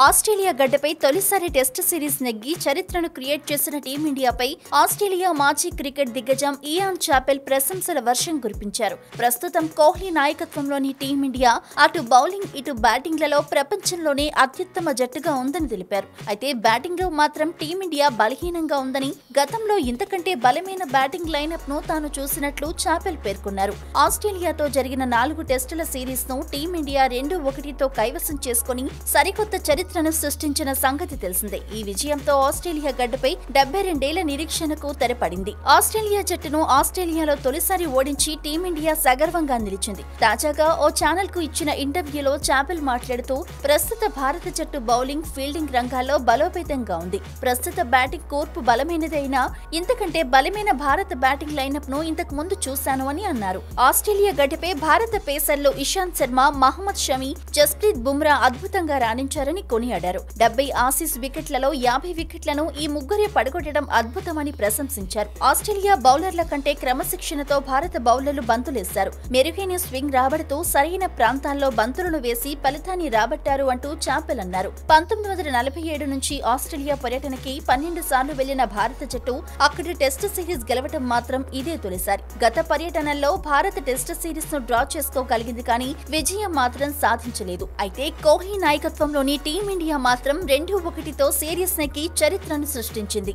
Australia గడ్డపై తొలిసారి test series నెగ్గి చరిత్రను క్రియేట్ చేసిన టీమిండియాపై ఆస్ట్రేలియా మాజీ క్రికెట్ దిగ్గజం ఇయాన్ చాపెల్ ప్రశంసల వర్షం కురిపించారు. ప్రస్తుతం కోహ్లీ నాయకత్వంలోని టీమిండియా అటు బౌలింగ్ ఇటు బ్యాటింగ్లలో ప్రపంచంలోనే అత్యుత్తమ జట్టుగా ఉందని తెలిపారు. అయితే బ్యాటింగ్లో మాత్రం టీమిండియా బలహీనంగా ఉందని గతంలో ఇంతకంటే బలమైన బ్యాటింగ్ లైనప్ను తాను చూసినట్లు చాపెల్ పేర్కొన్నారు. ఆస్ట్రేలియాతో జరిగిన నాలుగు టెస్టుల సిరీస్ను టీమిండియా రెండు ఒకటితో కైవసం చేసుకుని సరికొత్త చరిత్ర చరిత్రను సృష్టించిన సంగతి తెలిసిందే. ఈ విజయంతో ఆస్ట్రేలియా గడ్డపై డెబ్బై రెండేళ్ళ నిరీక్షణకు తెరపడింది. ఆస్ట్రేలియా జట్టును ఆస్ట్రేలియాలో తొలిసారి ఓడించి టీమిండియా సగర్వంగా నిలిచింది. తాజాగా ఓ ఛానల్కు ఇచ్చిన ఇంటర్వ్యూలో చాపెల్ మాట్లాడుతూ ప్రస్తుత భారత జట్టు బౌలింగ్ ఫీల్డింగ్ రంగాల్లో బలోపేతంగా ఉంది. ప్రస్తుత బ్యాటింగ్ కూర్పు బలమైనదైనా ఇంతకంటే బలమైన భారత బ్యాటింగ్ లైనప్ను ఇంతకు ముందు చూశాను అని అన్నారు. ఆస్ట్రేలియా గడ్డపై భారత పేసర్లు ఇషాంత్ శర్మ మహమ్మద్ షమి జస్ప్రీత్ బుమ్రా అద్భుతంగా రాణించారని కొనియాడారు. డెబ్బై ఆసీస్ వికెట్లలో యాభై వికెట్లను ఈ ముగ్గురే పడగొట్టడం అద్భుతమని ప్రశంసించారు. ఆస్ట్రేలియా బౌలర్ల కంటే క్రమశిక్షణతో భారత బౌలర్లు బంతులేశారు. మెరుగైన స్వింగ్ రాబడుతూ సరైన ప్రాంతాల్లో బంతులను వేసి ఫలితాన్ని రాబట్టారు అంటూ చాపెల్ అన్నారు. పంతొమ్మిది వందల నలభై ఏడు నుంచి ఆస్ట్రేలియా పర్యటనకి పన్నెండు సార్లు వెళ్ళిన భారత జట్టు అక్కడి టెస్ట్ సిరీస్ గెలవటం మాత్రం ఇదే తొలిసారి. గత పర్యటనల్లో భారత టెస్ట్ సిరీస్ను డ్రా చేసుకోగలిగింది కానీ విజయం మాత్రం సాధించలేదు. అయితే కోహ్లీ నాయకత్వంలోని టీమిండియా మాత్రం రెండు ఒకటితో సిరీస్ నెక్కి చరిత్రను సృష్టించింది.